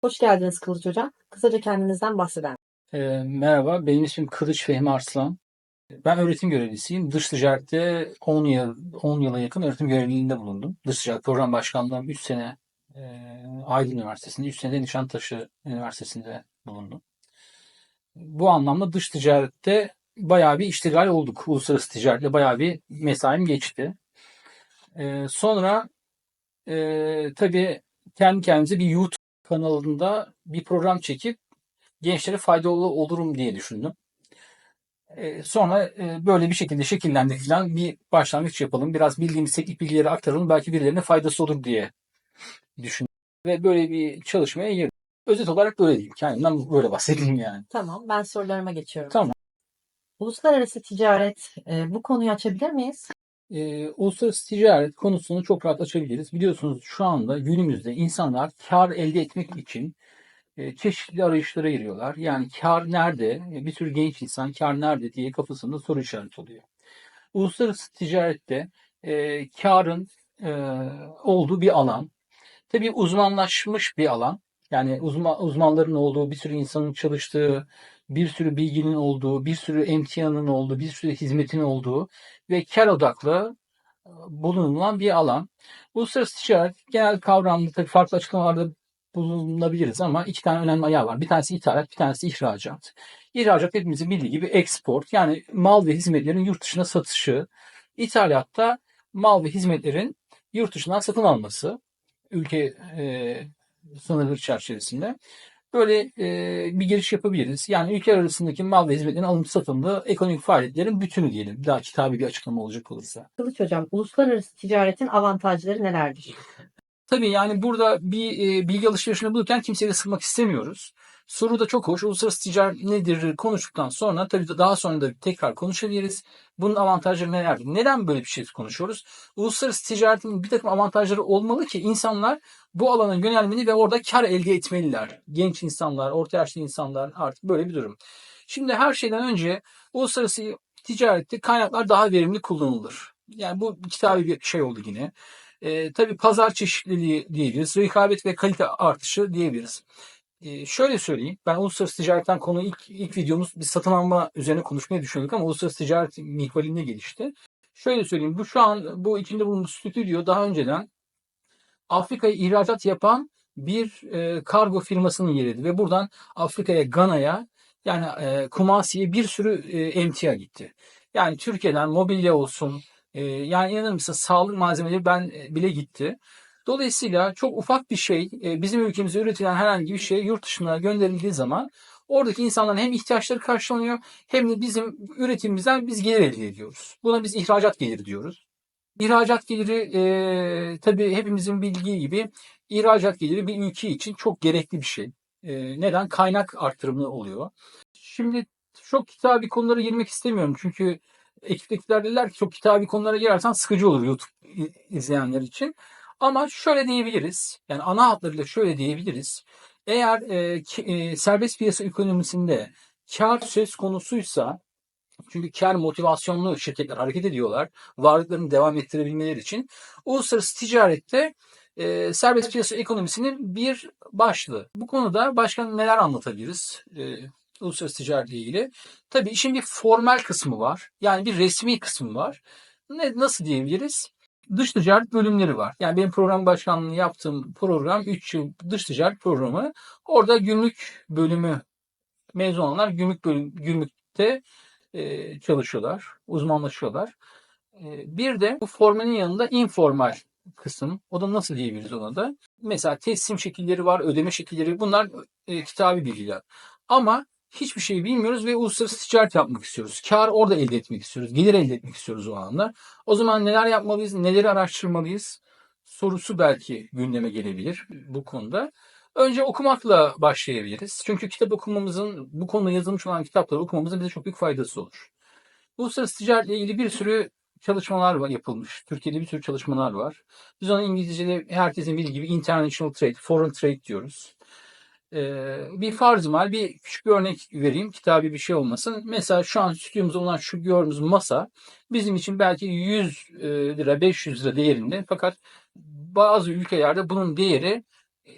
Hoş geldiniz Kılıç Hocam. Kısaca kendinizden bahseder? Ee, merhaba, benim ismim Kılıç Fehmi Arslan. Ben öğretim görevlisiyim. Dış ticarette 10 yıl 10 yıla yakın öğretim görevliliğinde bulundum. Dış ticaret program başkanlığım 3 sene e, Aydın Üniversitesi'nde, 3 sene de Nişantaşı Üniversitesi'nde bulundum. Bu anlamda dış ticarette bayağı bir iştigal olduk. Uluslararası ticaretle bayağı bir mesaim geçti. Ee, sonra e, tabii kendi kendimize bir YouTube kanalında bir program çekip gençlere faydalı olurum diye düşündüm. E, sonra e, böyle bir şekilde şekillendirilen bir başlangıç yapalım. Biraz bildiğimiz teknik bilgileri aktaralım. Belki birilerine faydası olur diye düşündüm. Ve böyle bir çalışmaya girdim. Özet olarak böyle diyeyim. Kendimden böyle bahsedeyim yani. Tamam, ben sorularıma geçiyorum. Tamam. Uluslararası ticaret, e, bu konuyu açabilir miyiz? E, uluslararası ticaret konusunu çok rahat açabiliriz. Biliyorsunuz şu anda günümüzde insanlar kar elde etmek için e, çeşitli arayışlara giriyorlar. Yani kar nerede? E, Bir sürü genç insan kar nerede diye kafasında soru işareti oluyor. Uluslararası ticarette e, karın e, olduğu bir alan. Tabii uzmanlaşmış bir alan. Yani uzman, uzmanların olduğu, bir sürü insanın çalıştığı, bir sürü bilginin olduğu, bir sürü emtianın olduğu, bir sürü hizmetin olduğu ve kar odaklı e, bulunulan bir alan. Uluslararası ticaret genel kavramda tabii farklı açıklamalarda bulunabiliriz ama iki tane önemli ayağı var. Bir tanesi ithalat, bir tanesi ihracat. İhracat hepimizin bildiği gibi export yani mal ve hizmetlerin yurt dışına satışı. İthalatta mal ve hizmetlerin yurt dışından satın alması ülke e, sınırları çerçevesinde. Böyle e, bir giriş yapabiliriz. Yani ülkeler arasındaki mal ve hizmetlerin alım satımda ekonomik faaliyetlerin bütünü diyelim. Daha kitabi bir açıklama olacak olursa. Kılıç Hocam, uluslararası ticaretin avantajları nelerdir? Tabii yani burada bir e, bilgi alışverişini bulurken kimseyi de sıkmak istemiyoruz. Soru da çok hoş. Uluslararası ticaret nedir konuştuktan sonra tabii daha sonra da tekrar konuşabiliriz. Bunun avantajları nelerdir? Neden böyle bir şey konuşuyoruz? Uluslararası ticaretin bir takım avantajları olmalı ki insanlar bu alana yönelmeli ve orada kar elde etmeliler. Genç insanlar, orta yaşlı insanlar artık böyle bir durum. Şimdi her şeyden önce uluslararası ticarette kaynaklar daha verimli kullanılır. Yani bu kitabi bir şey oldu yine. E, tabii pazar çeşitliliği diyebiliriz. Rekabet ve kalite artışı diyebiliriz. E, şöyle söyleyeyim. Ben uluslararası ticaretten konu ilk, ilk videomuz bir satın alma üzerine konuşmayı düşündük ama uluslararası ticaret mihvalinde gelişti. Şöyle söyleyeyim. Bu şu an bu içinde bulunduğumuz stüdyo daha önceden Afrika'ya ihracat yapan bir e, kargo firmasının yeriydi ve buradan Afrika'ya, Gana'ya yani e, Kumasi'ye bir sürü e, emtia gitti. Yani Türkiye'den mobilya olsun, e, yani inanır mısın sağlık malzemeleri ben e, bile gitti. Dolayısıyla çok ufak bir şey, e, bizim ülkemizde üretilen herhangi bir şey yurt dışına gönderildiği zaman oradaki insanların hem ihtiyaçları karşılanıyor hem de bizim üretimimizden biz gelir elde ediyoruz. Buna biz ihracat geliri diyoruz. İhracat geliri e, tabii hepimizin bildiği gibi ihracat geliri bir ülke için çok gerekli bir şey. E, neden? Kaynak arttırımı oluyor. Şimdi çok kitabi konulara girmek istemiyorum çünkü ekiptekiler dediler ki çok kitabi konulara girersen sıkıcı olur YouTube izleyenler için. Ama şöyle diyebiliriz. Yani ana hatlarıyla şöyle diyebiliriz. Eğer e, ki, e, serbest piyasa ekonomisinde kar söz konusuysa çünkü kar motivasyonlu şirketler hareket ediyorlar. Varlıklarını devam ettirebilmeleri için. Uluslararası ticarette e, serbest piyasa ekonomisinin bir başlığı. Bu konuda başka neler anlatabiliriz? E, uluslararası ticaretle ilgili. Tabii işin bir formal kısmı var. Yani bir resmi kısmı var. Ne, nasıl diyebiliriz? Dış ticaret bölümleri var. Yani benim program başkanlığını yaptığım program 3 yıl dış ticaret programı. Orada gümrük bölümü mezun olanlar gümrük bölüm, gümrükte e, çalışıyorlar, uzmanlaşıyorlar. E, bir de bu formalin yanında informal kısım. O da nasıl diyebiliriz ona da? Mesela teslim şekilleri var, ödeme şekilleri. Bunlar e, kitabi bilgiler. Ama hiçbir şey bilmiyoruz ve uluslararası ticaret yapmak istiyoruz. Kar orada elde etmek istiyoruz. Gelir elde etmek istiyoruz o anda. O zaman neler yapmalıyız, neleri araştırmalıyız sorusu belki gündeme gelebilir bu konuda. Önce okumakla başlayabiliriz. Çünkü kitap okumamızın, bu konuda yazılmış olan kitapları okumamızın bize çok büyük faydası olur. Uluslararası ticaretle ilgili bir sürü çalışmalar yapılmış. Türkiye'de bir sürü çalışmalar var. Biz ona İngilizce'de herkesin bildiği gibi international trade, foreign trade diyoruz. Ee, bir farz mal, bir küçük bir örnek vereyim. Kitabi bir şey olmasın. Mesela şu an stüdyomuzda olan şu gördüğümüz masa bizim için belki 100 lira, 500 lira değerinde. Fakat bazı ülkelerde bunun değeri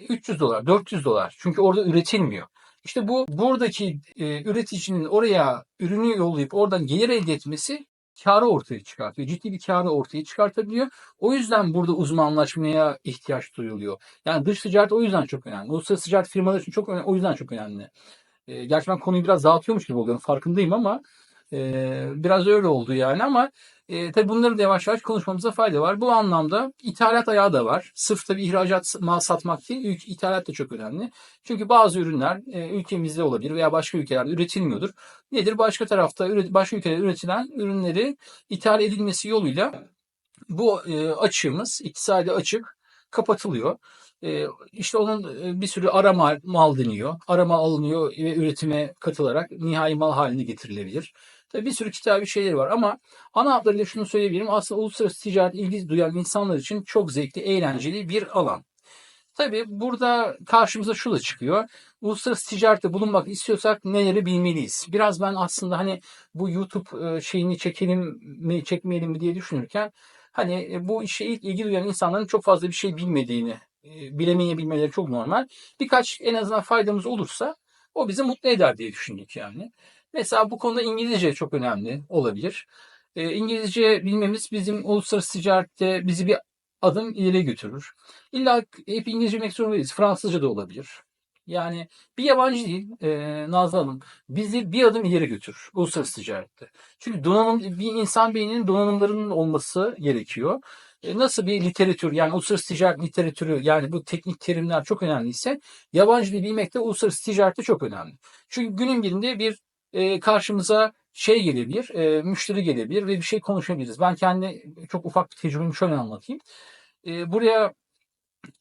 300 dolar, 400 dolar. Çünkü orada üretilmiyor. İşte bu buradaki e, üreticinin oraya ürünü yollayıp oradan gelir elde etmesi karı ortaya çıkartıyor. Ciddi bir karı ortaya çıkartabiliyor. O yüzden burada uzmanlaşmaya ihtiyaç duyuluyor. Yani dış ticaret o yüzden çok önemli. Uluslararası ticaret firmaları için çok önemli. O yüzden çok önemli. E, gerçi ben konuyu biraz dağıtıyormuş gibi oluyorum. Farkındayım ama e, biraz öyle oldu yani ama e, tabii bunları da yavaş yavaş konuşmamıza fayda var. Bu anlamda ithalat ayağı da var. Sırf tabii ihracat mal satmak değil, ithalat da çok önemli. Çünkü bazı ürünler e, ülkemizde olabilir veya başka ülkelerde üretilmiyordur. Nedir? Başka tarafta, başka ülkelerde üretilen ürünleri ithal edilmesi yoluyla bu e, açığımız, iktisadi açık kapatılıyor. E, işte onun e, bir sürü ara mal, mal deniyor. Ara mal alınıyor ve üretime katılarak nihai mal haline getirilebilir. Tabii bir sürü kitabi şeyleri var ama ana hatlarıyla şunu söyleyebilirim. Aslında uluslararası ticaret ilgi duyan insanlar için çok zevkli, eğlenceli bir alan. Tabii burada karşımıza şu da çıkıyor. Uluslararası ticarette bulunmak istiyorsak neleri bilmeliyiz? Biraz ben aslında hani bu YouTube e, şeyini çekelim mi çekmeyelim mi diye düşünürken hani e, bu işe ilk ilgi duyan insanların çok fazla bir şey bilmediğini, e, bilemeyebilmeleri çok normal. Birkaç en azından faydamız olursa o bizi mutlu eder diye düşündük yani. Mesela bu konuda İngilizce çok önemli olabilir. E, İngilizce bilmemiz bizim uluslararası ticarette bizi bir adım ileri götürür. İlla hep İngilizce bilmek zorunda değiliz. Fransızca da olabilir. Yani bir yabancı değil e, Nazlı Hanım. Bizi bir adım ileri götürür uluslararası ticarette. Çünkü donanım bir insan beyninin donanımlarının olması gerekiyor. E, nasıl bir literatür yani uluslararası ticaret literatürü yani bu teknik terimler çok önemliyse yabancı dil bilmek de uluslararası ticarette çok önemli. Çünkü günün birinde bir e, karşımıza şey gelebilir, e, müşteri gelebilir ve bir şey konuşabiliriz. Ben kendi çok ufak bir tecrübemi şöyle anlatayım. E, buraya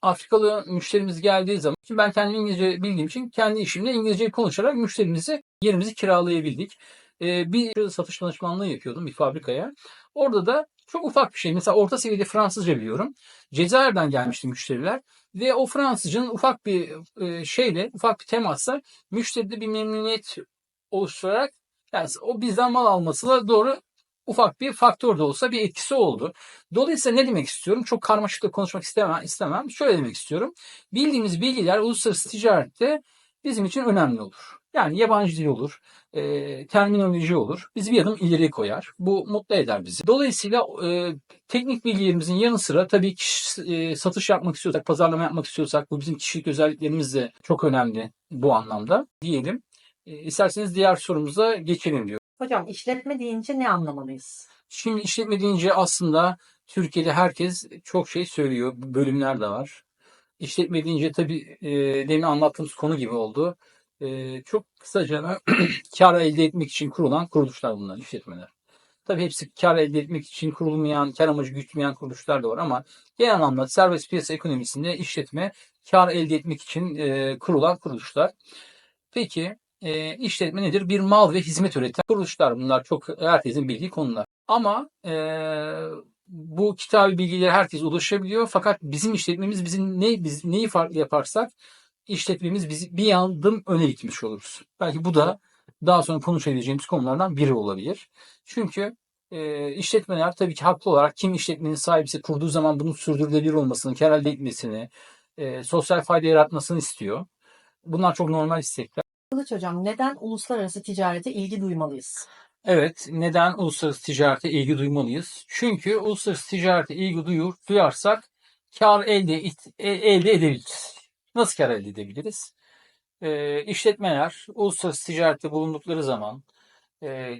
Afrikalı müşterimiz geldiği zaman şimdi ben kendim İngilizce bildiğim için kendi işimle İngilizce konuşarak müşterimizi yerimizi kiralayabildik. Ee, bir satış danışmanlığı yapıyordum bir fabrikaya. Orada da çok ufak bir şey. Mesela orta seviyede Fransızca biliyorum. Cezayir'den gelmişti müşteriler. Ve o Fransızcanın ufak bir e, şeyle, ufak bir temasla müşteride bir memnuniyet oluşturarak yani o bizden mal almasıyla doğru ufak bir faktör de olsa bir etkisi oldu. Dolayısıyla ne demek istiyorum? Çok karmaşık da konuşmak istemem. istemem. Şöyle demek istiyorum. Bildiğimiz bilgiler uluslararası ticarette bizim için önemli olur. Yani yabancı dil olur, e, terminoloji olur. Bizi bir adım ileri koyar. Bu mutlu eder bizi. Dolayısıyla e, teknik bilgilerimizin yanı sıra tabii ki e, satış yapmak istiyorsak, pazarlama yapmak istiyorsak bu bizim kişilik özelliklerimiz de çok önemli bu anlamda diyelim. E, isterseniz diğer sorumuza geçelim diyor. Hocam işletme deyince ne anlamalıyız? Şimdi işletme deyince aslında Türkiye'de herkes çok şey söylüyor. Bölümler de var. İşletme deyince tabii e, demin anlattığımız konu gibi oldu. E, çok kısaca kar elde etmek için kurulan kuruluşlar bunlar, işletmeler. Tabii hepsi kar elde etmek için kurulmayan, kar amacı gütmeyen kuruluşlar da var ama genel anlamda serbest piyasa ekonomisinde işletme kar elde etmek için e, kurulan kuruluşlar. Peki e, işletme nedir? Bir mal ve hizmet üreten kuruluşlar. Bunlar çok herkesin bildiği konular. Ama e, bu kitabı bilgileri herkes ulaşabiliyor. Fakat bizim işletmemiz bizim ne biz neyi farklı yaparsak işletmemiz bizi bir adım öne gitmiş oluruz. Belki bu da daha sonra konuşabileceğimiz konulardan biri olabilir. Çünkü e, işletmeler tabii ki haklı olarak kim işletmenin sahibisi kurduğu zaman bunun sürdürülebilir olmasını, kar etmesini, e, sosyal fayda yaratmasını istiyor. Bunlar çok normal istekler. Kılıç hocam neden uluslararası ticarete ilgi duymalıyız? Evet, neden uluslararası ticarete ilgi duymalıyız? Çünkü uluslararası ticarete ilgi duyur, duyarsak kar elde e- elde edebiliriz. Nasıl kar elde edebiliriz? Ee, işletmeler uluslararası ticarette bulundukları zaman e,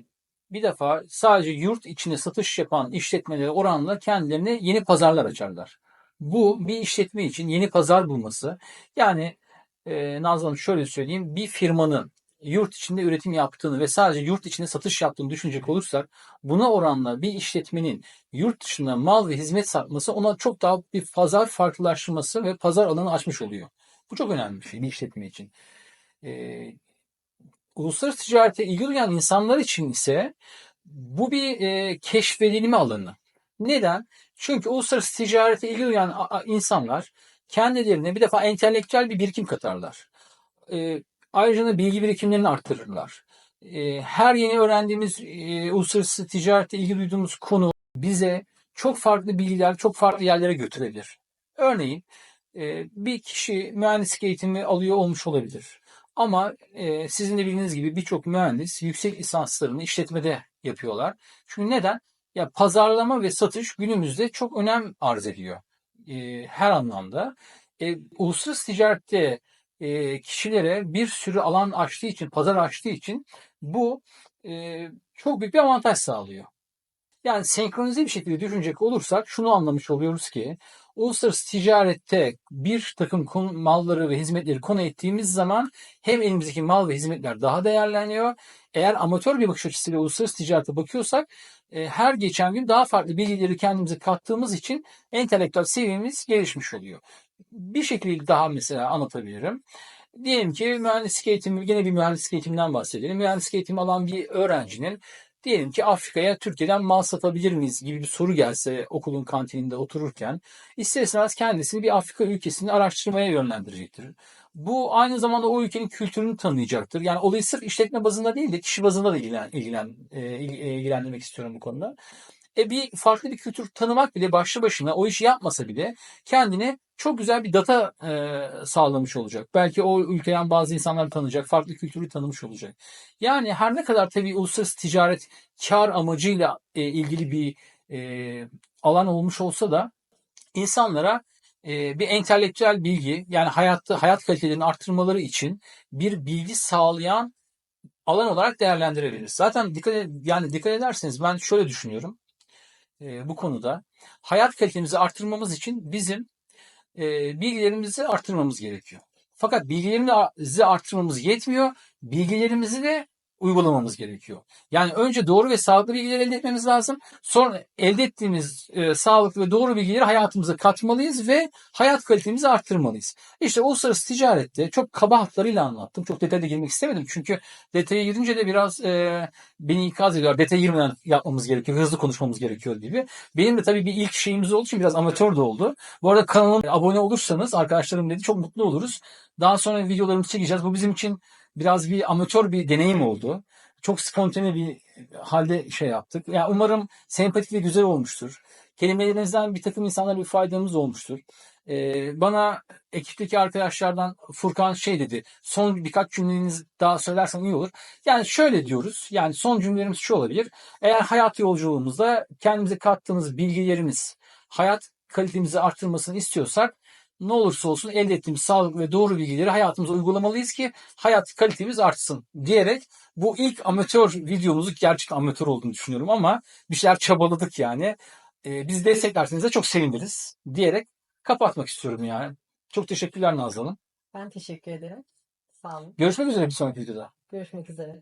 bir defa sadece yurt içine satış yapan işletmelere oranla kendilerine yeni pazarlar açarlar. Bu bir işletme için yeni pazar bulması. Yani e, Nazlı Hanım şöyle söyleyeyim. Bir firmanın yurt içinde üretim yaptığını ve sadece yurt içinde satış yaptığını düşünecek olursak buna oranla bir işletmenin yurt dışında mal ve hizmet satması ona çok daha bir pazar farklılaştırması ve pazar alanı açmış oluyor. Bu çok önemli bir şey bir işletme için. Ee, uluslararası ticarete ilgi duyan insanlar için ise bu bir e, keşfedilme alanı. Neden? Çünkü uluslararası ticarete ilgi duyan insanlar kendilerine bir defa entelektüel bir birikim katarlar. E, ayrıca da bilgi birikimlerini arttırırlar. E, her yeni öğrendiğimiz e, uluslararası ticarete ilgi duyduğumuz konu bize çok farklı bilgiler, çok farklı yerlere götürebilir. Örneğin e, bir kişi mühendislik eğitimi alıyor olmuş olabilir. Ama e, sizin de bildiğiniz gibi birçok mühendis yüksek lisanslarını işletmede yapıyorlar. Çünkü neden? Ya pazarlama ve satış günümüzde çok önem arz ediyor. E, her anlamda. E, uluslararası ticarette e, kişilere bir sürü alan açtığı için, pazar açtığı için bu e, çok büyük bir avantaj sağlıyor. Yani senkronize bir şekilde düşünecek olursak şunu anlamış oluyoruz ki uluslararası ticarette bir takım malları ve hizmetleri konu ettiğimiz zaman hem elimizdeki mal ve hizmetler daha değerleniyor. Eğer amatör bir bakış açısıyla uluslararası ticarete bakıyorsak e, her geçen gün daha farklı bilgileri kendimize kattığımız için entelektüel seviyemiz gelişmiş oluyor. Bir şekilde daha mesela anlatabilirim. Diyelim ki mühendislik eğitimi, gene bir mühendislik eğitiminden bahsedelim. Mühendislik eğitimi alan bir öğrencinin diyelim ki Afrika'ya Türkiye'den mal satabilir miyiz gibi bir soru gelse okulun kantininde otururken ister istemez kendisini bir Afrika ülkesini araştırmaya yönlendirecektir. Bu aynı zamanda o ülkenin kültürünü tanıyacaktır. Yani olayı sırf işletme bazında değil de kişi bazında da ilgilen, ilgilen, e, e, ilgilendirmek istiyorum bu konuda. E bir farklı bir kültür tanımak bile başlı başına o işi yapmasa bile kendine çok güzel bir data e, sağlamış olacak. Belki o ülkeden bazı insanları tanıyacak, farklı kültürü tanımış olacak. Yani her ne kadar tabii uluslararası ticaret kar amacıyla e, ilgili bir e, alan olmuş olsa da insanlara e, bir entelektüel bilgi yani hayatta hayat kalitelerini arttırmaları için bir bilgi sağlayan alan olarak değerlendirebiliriz. Zaten dikkat yani dikkat ederseniz ben şöyle düşünüyorum e, bu konuda. Hayat kalitemizi arttırmamız için bizim e, bilgilerimizi arttırmamız gerekiyor. Fakat bilgilerimizi arttırmamız yetmiyor. Bilgilerimizi de uygulamamız gerekiyor. Yani önce doğru ve sağlıklı bilgiler elde etmemiz lazım. Sonra elde ettiğimiz e, sağlıklı ve doğru bilgileri hayatımıza katmalıyız ve hayat kalitemizi arttırmalıyız. İşte uluslararası ticarette çok kaba hatlarıyla anlattım. Çok detayda girmek istemedim. Çünkü detaya girince de biraz e, beni ikaz ediyor. Detaya girmeden yapmamız gerekiyor. Hızlı konuşmamız gerekiyor gibi. Benim de tabii bir ilk şeyimiz olduğu için biraz amatör de oldu. Bu arada kanalıma abone olursanız arkadaşlarım dedi çok mutlu oluruz. Daha sonra videolarımızı çekeceğiz. Bu bizim için biraz bir amatör bir deneyim oldu. Çok spontane bir halde şey yaptık. Ya umarım sempatik ve güzel olmuştur. Kelimelerimizden bir takım insanlara bir faydamız olmuştur. Ee, bana ekipteki arkadaşlardan Furkan şey dedi. Son birkaç cümleniz daha söylersen iyi olur. Yani şöyle diyoruz. Yani son cümlelerimiz şu olabilir. Eğer hayat yolculuğumuzda kendimize kattığımız bilgilerimiz hayat kalitemizi arttırmasını istiyorsak ne olursa olsun elde ettiğimiz sağlıklı ve doğru bilgileri hayatımıza uygulamalıyız ki hayat kalitemiz artsın diyerek bu ilk amatör videomuzu gerçekten amatör olduğunu düşünüyorum ama bir şeyler çabaladık yani. Ee, bizi desteklerseniz de çok seviniriz diyerek kapatmak istiyorum yani. Çok teşekkürler Nazlı Hanım. Ben teşekkür ederim. Sağ olun. Görüşmek üzere bir sonraki videoda. Görüşmek üzere.